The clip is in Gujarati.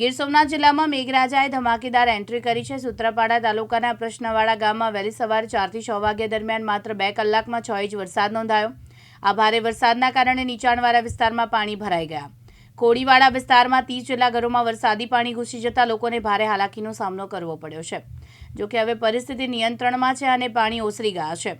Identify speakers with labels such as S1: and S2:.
S1: ગીર સોમનાથ જિલ્લામાં મેઘરાજાએ ધમાકેદાર એન્ટ્રી કરી છે. સૂત્રાપાડા તાલુકાના પ્રશ્નવાડા ગામમાં વહેલી સવારે ચારથી છ વાગ્યા દરમિયાન માત્ર બે કલાકમાં છ ઇંચ વરસાદ નોંધાયો. આ ભારે વરસાદના કારણે નીચાણવાળા વિસ્તારમાં પાણી ભરાઈ ગયા. કોડીવાડા વિસ્તારમાં ત્રીસ જેટલા ઘરોમાં વરસાદી પાણી ઘૂસી જતા લોકોને ભારે હાલાકીનો સામનો કરવો પડ્યો છે. જોકે હવે પરિસ્થિતિ નિયંત્રણમાં છે અને પાણી ઓસરી ગયા છે.